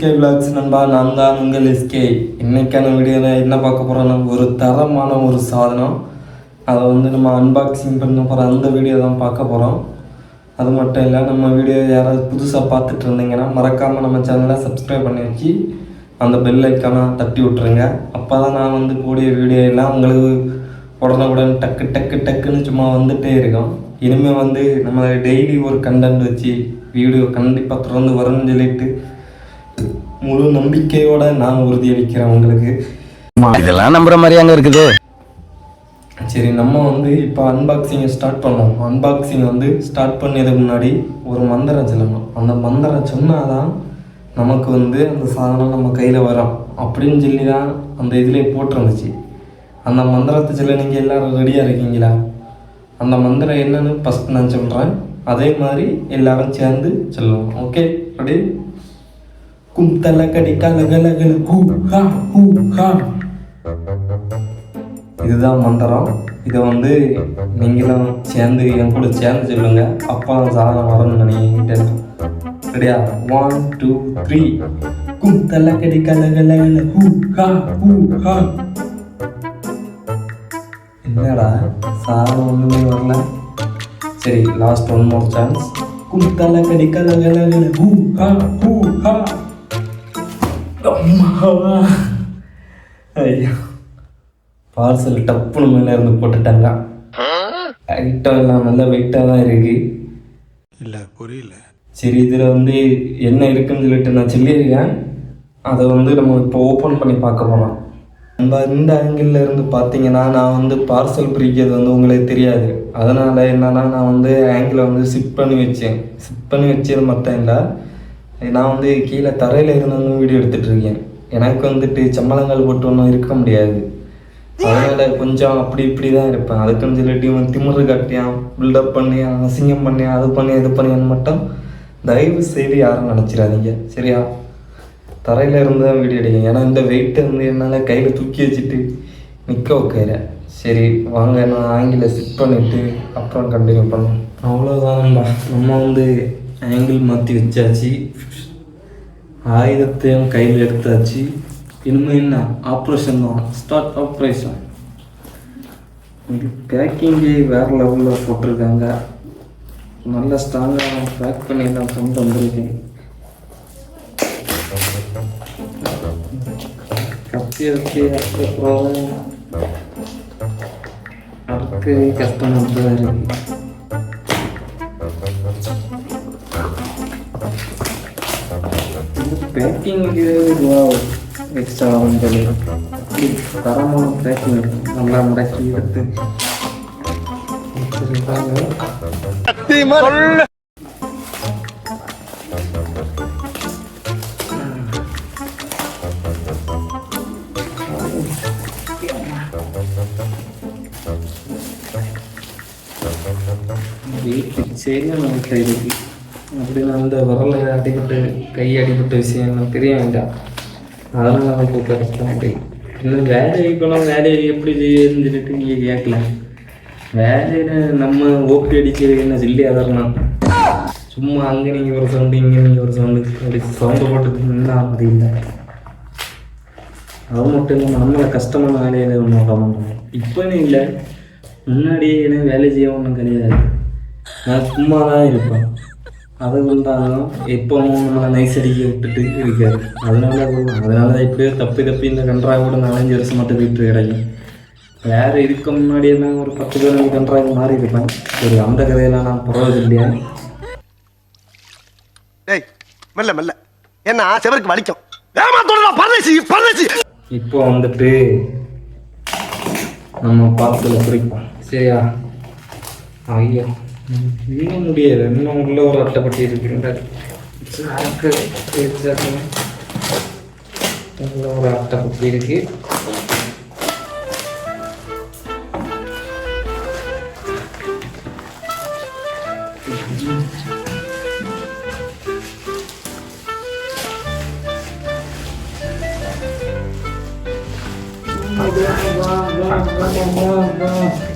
SK blocks நண்பா நான் தான் உங்கள் எஸ்கே. இன்றைக்கான வீடியோவில் என்ன பார்க்க போகிறோம்னா ஒரு தரமான ஒரு சாதனம். அதை வந்து நம்ம அன்பாக்சிங் பண்ண போகிற அந்த வீடியோ தான் பார்க்க போகிறோம் அது மட்டும் இல்லை நம்ம வீடியோ யாராவது புதுசாக பார்த்துட்டு இருந்தீங்கன்னா மறக்காமல் நம்ம சேனலை சப்ஸ்கிரைப் பண்ணி வச்சு அந்த பெல் ஐக்கானை தட்டி விட்ருங்க அப்போ தான் நான் வந்து கூடிய வீடியோ எல்லாம் உங்களுக்கு உடனுக்குடன் டக்கு டக்கு டக்குன்னு சும்மா வந்துகிட்டே இருக்கும். இனிமேல் வந்து நம்ம டெய்லி ஒரு கண்டென்ட் வச்சு வீடியோ கண்டிப்பாக தொடர்ந்து வரும்னு சொல்லிட்டு முழு நம்பிக்கையோட நான் உறுதியளிக்கிறேன் உங்களுக்கு. இதெல்லாம் நம்புற மாதிரி அங்க இருக்குது? சரி நம்ம வந்து இப்போ அன்பாக்சிங்கை ஸ்டார்ட் பண்ணோம் அன்பாக்சிங் வந்து ஸ்டார்ட் பண்ணதுக்கு முன்னாடி ஒரு மந்திரம் சொல்லணும். அந்த மந்திரம் சொன்னாதான் நமக்கு வந்து அந்த சாதனம் நம்ம கையில் வரும். அப்படின்னு சொல்லி தான் அந்த இதிலே போட்டிருந்துச்சு. அந்த மந்திரத்தை சொல்ல நீங்கள் எல்லாரும் ரெடியாக இருக்கீங்களா? அந்த மந்திரம் என்னன்னு ஃபஸ்ட் நான் சொல்கிறேன் அதே மாதிரி எல்லாரும் சேர்ந்து சொல்லலாம். ஓகே ரெடி கும்தல கடி கலகலகல ஹூ ஹா ஹூ ஹா இதுதான் மந்திரம். இதை வந்து நீங்களும் சேர்ந்து என் கூட சேர்ந்து சொல்லுங்க. அப்பா சாதனம் வரணும்னு நினைக்கிட்டேன் ரெடியா? ஒன் டூ த்ரீ கும் தல கடி கலகல ஹூ ஹா ஹூ என்னடா? சாதனம் ஒன்றுமே வரல. சரி லாஸ்ட் ஒன் மோர் சான்ஸ் கும் தல கடி கலகல ஹூ ஹா ஹூ ஹா அம்மாவா ஐயோ. பார்சல் டப்புன்னு மேலே இருந்து போட்டுட்டாங்க. ஐட்டம் எல்லாம் நல்லா வெயிட்டாக தான் இருக்கு. இல்லை புரியல. சரி இதில் வந்து என்ன இருக்குன்னு சொல்லிட்டு நான் சொல்லியிருக்கேன். அதை வந்து நம்ம இப்போ ஓப்பன் பண்ணி பார்க்க போகிறோம் நம்ம இந்த ஆங்கிளில் இருந்து பார்த்தீங்கன்னா நான் வந்து பார்சல் பிரிக்கிறது வந்து உங்களுக்கு தெரியாது. அதனால் என்னன்னா நான் வந்து ஆங்கிளை வந்து சிப் பண்ணி வச்சேன். சிப் பண்ணி வச்சது மட்டும் இல்லை. நான் வந்து கீழே தரையில் இருந்தாலும் வீடியோ எடுத்துகிட்ருக்கேன் எனக்கு வந்துட்டு சம்பளங்கள் போட்டு ஒன்றும் இருக்க முடியாது. அதனால் கொஞ்சம் அப்படி இப்படி தான் இருப்பேன். அதுக்குன்னு சொல்லிட்டு இவன் திமுரு கட்டியான் பில்டப் பண்ணி அசிங்கம் பண்ணி அது பண்ணி இது பண்ணியான்னு மட்டும் தயவு செய்து யாரும் நினச்சிடாதீங்க. சரியா? தரையில் இருந்து தான் வீடியோ எடுங்க ஏன்னா இந்த வெயிட்டை வந்து என்னால் கையில் தூக்கி வச்சுட்டு நிற்க வைக்கிற சரி வாங்க நான் ஆங்கில சிட் பண்ணிவிட்டு அப்புறம் கண்டினியூ பண்ணோம் அவ்வளோதான்டா நம்ம வந்து ஆங்கிள் மாற்றி வச்சாச்சு. ஆயுதத்தையும் கையில் எடுத்தாச்சு. இனிமேல் என்ன? ஆப்ரேஷன் தான். ஸ்டார்ட் ஆப்ரேஷன் இது பேக்கிங்கே வேறு லெவலில் போட்டிருக்காங்க. நல்ல ஸ்ட்ராங்காக பேக் பண்ணி தான் கொண்டு வந்திருக்கேன். கத்தி வச்சு அப்புறம் கஷ்டமாக தான் இருக்கு பேக்கிங் எக்ஸ்ட்ரா வந்து தரமான பேக்கிங் நல்லா முடக்கி எடுத்து வச்சிருக்காங்க வீட்டுக்கு சரியான வீட்டில் இருக்கு அப்படின்னு அந்த விரல அடிபட்டு கை அடிபட்ட விஷயம் எனக்கு தெரிய வேண்டாம். அதனால தான் கூப்பிட்டு வைக்க இன்னும் வேலையை போனால் வேலையை எப்படி செய்யுதுன்னு சொல்லிட்டு நீங்கள் கேட்கல வேலையில் நம்ம ஓப்பி அடிக்கிறது என்ன சொல்லி அதரலாம் சும்மா அங்கே நீங்கள் ஒரு சவுண்டு இங்கே நீங்கள் ஒரு சவுண்டு அப்படி சவுண்டு போட்டு நின்னா அது இல்லை. அது மட்டும் இல்லாமல் நம்மளை கஷ்டமான வேலையில ஒன்றும் விட மாட்டோம் இப்போன்னு இல்லை. முன்னாடியே எனக்கு வேலை செய்ய ஒன்றும் கிடையாது. நான் சும்மா தான் இருப்பேன். அது இருந்தாலும் எப்பவும் நம்மளை நைஸ் அடிக்க விட்டுட்டு இருக்காது அதனால அது- அதனால தான் இப்படியோ தப்பி தப்பி இந்த கன்றாக கூட நாலஞ்சு வருஷம் மட்டும் வீட்டு கிடைக்கும் வேறு இதுக்கு முன்னாடி எல்லாம் ஒரு பத்து பதினஞ்சு கன்றாக மாறி இருப்பேன் சரி அந்த கதையெல்லாம் நான் புறவது இல்லையா? டேய் மெல்ல மெல்ல. என்ன செவருக்கு வலிக்கும். இப்போ வந்துட்டு நம்ம பார்த்துல குறிப்போம் சரியா? ஐயா. இன்னுடைய இன்னும் உள்ள ஒரு அட்டைப்பட்டி இருக்கின்றார். உள்ள ஒரு அட்டைப்பட்டி இருக்கு. Oh,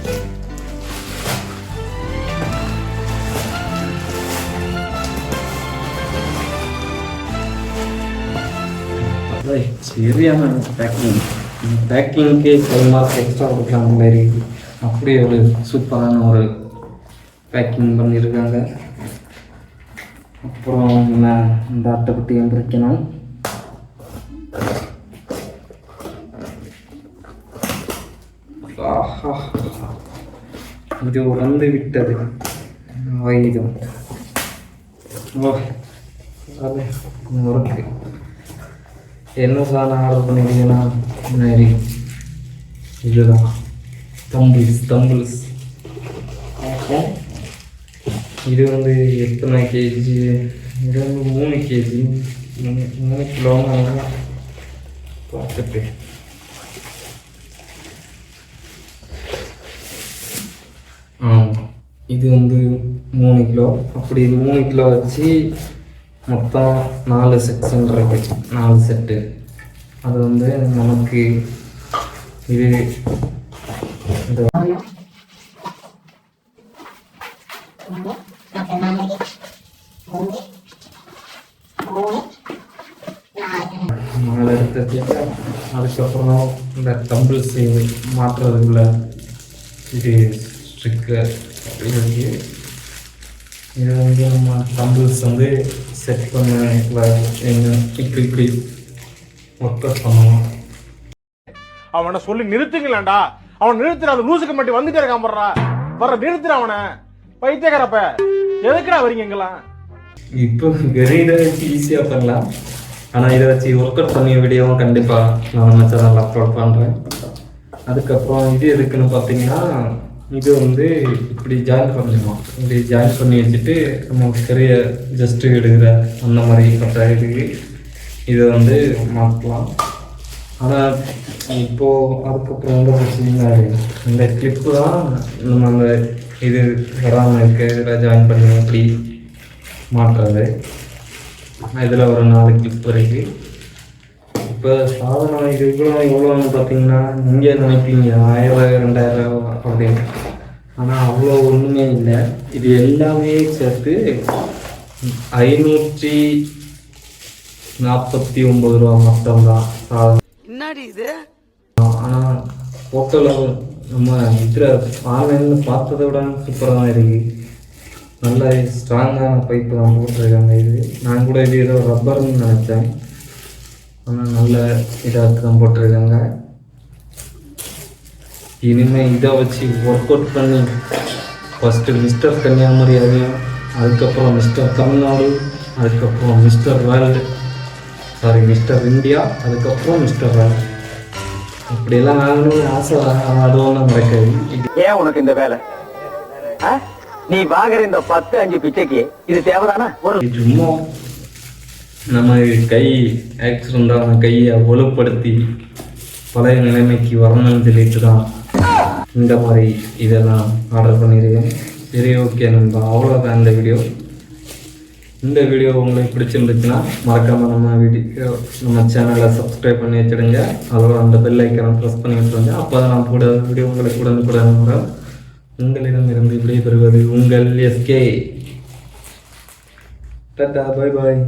சரியான பேக்கிங் பேக்கிங்க்கே ஒரு மார்க் எக்ஸ்ட்ரா கொடுக்கலாம் மாதிரி இருக்குது அப்படியே ஒரு சூப்பரான ஒரு பேக்கிங் பண்ணியிருக்காங்க அப்புறம் என்ன இந்த அட்டைப்பட்டி பிரிக்கணும் இது உறந்து விட்டது. ஆயுதம் ஓ அது முறுக்கு. என்ன சாதனம் ஆர்டர் பண்ணிருக்கீங்கன்னா சரி இதுதான் தம்பிள்ஸ் தம்பிள்ஸ் இது வந்து எத்தனை கேஜி இது வந்து மூணு கேஜி மூணு மூணு கிலோ பார்த்துட்டு ஆமாம் இது வந்து மூணு கிலோ அப்படி மூணு கிலோ வச்சு மொத்தம் நாலு செக்ஷன் இருக்கு. நாலு செட்டு அது வந்து நமக்கு இது இந்த நாலு எடுத்து அதுக்கப்புறம் இந்த டம்பிள்ஸ் மாற்றுறதுக்குள்ள இது ஸ்ட்ரிக்கர் இது வந்து நம்ம டம்பிள்ஸ் வந்து செட் பண்ண எங்க இப்படி இப்படி ஒர்க் அவுட் அவனை சொல்லி நிறுத்துங்களேன்டா. அவன் நிறுத்துற அது லூசுக்கு மட்டும் வந்துட்டே இருக்கான் போடுறா வர நிறுத்துற அவனை. பைத்தியக்காரப்ப. எதுக்குடா வரீங்க எங்கெல்லாம் இப்போ வெறும் வச்சு ஈஸியாக பண்ணலாம். ஆனால் இதை வச்சு ஒர்க் அவுட் பண்ணிய வீடியோவும் கண்டிப்பாக நான் நம்ம அப்லோட் பண்ணுறேன் அதுக்கப்புறம் இது எதுக்குன்னு பார்த்தீங்கன்னா இது வந்து இப்படி ஜாயின் பண்ணிடுவோம் இப்படி ஜாயின் பண்ணி வச்சுட்டு நம்ம பெரிய ஜஸ்ட்டு எடுக்கிற அந்த மாதிரி கட்டாயத்துக்கு இதை வந்து மாற்றலாம். ஆனால் இப்போது அதுக்கப்புறம் வந்து பார்த்தீங்கன்னா இந்த கிளிப்பு தான் நம்ம அந்த இது வராமல் இருக்க இதில் ஜாயின் பண்ணி இப்படி மாற்றுறது. இதில் ஒரு நாலு கிளிப் இருக்குது இப்போ சாதனம் இது இவ்வளோ இவ்வளோன்னு பார்த்தீங்கன்னா இங்கே நினைப்பீங்க ஆயிரம் ரெண்டாயிரம் அப்படின்னு ஆனால் அவ்வளோ ஒன்றுமே இல்லை. இது எல்லாமே சேர்த்து ஐநூற்றி நாற்பத்தி ஒம்பது ரூபா மட்டும்தான். சாதனம் என்னடி இது? ஆனால் ஃபோட்டோவில் நம்ம இதில் ஆன்லைனில் பார்த்ததை விட சூப்பராக தான் இருக்கு. நல்ல ஸ்ட்ராங்கான பைப்பு தான் போட்டிருக்காங்க இது. நான் கூட இது ஏதோ ரப்பர்னு நினச்சேன். ஆனால் நல்ல இதாக தான் போட்டிருக்காங்க. இனிமேல் இதை வச்சு ஒர்க் அவுட் பண்ணி. ஃபஸ்ட்டு மிஸ்டர் கன்னியாகுமரி அதையும் அதுக்கப்புறம் மிஸ்டர் தமிழ்நாடு அதுக்கப்புறம் mister world sorry mister India அதுக்கப்புறம் மிஸ்டர் வேர்ல்டு இப்படியெல்லாம் ஆகணும்னு ஆசை ஆனால் அது ஒன்றும் நடக்காது ஏன் உனக்கு இந்த வேலை? நீ வாங்குற இந்த பத்து அஞ்சு பிச்சைக்கு இது தேவைதானா? ஒரு சும்மா நம்ம கை ஆக்சிடெண்டான கையை வலுப்படுத்தி பழைய நிலைமைக்கு வரணும்னு சொல்லிட்டு தான். இந்த மாதிரி இதெல்லாம் ஆர்டர் பண்ணியிருக்கேன். சரி ஓகே நண்பா. அவ்வளோதான் இந்த வீடியோ. இந்த வீடியோ உங்களுக்கு பிடிச்சிருந்துச்சுன்னா மறக்காமல் நம்ம வீடியோ நம்ம சேனலை சப்ஸ்கிரைப் பண்ணி வச்சிடுங்க. அதோட அந்த பெல் ஐக்கனை ப்ரெஸ் பண்ணி வச்சுருங்க அப்போ தான் நான் போட வீடியோ உங்களுக்கு உடனுக்குடன் வரும். உங்களிடமிருந்து விடைபெறுவது உங்கள் எஸ்கே டாட்டா பாய் பாய்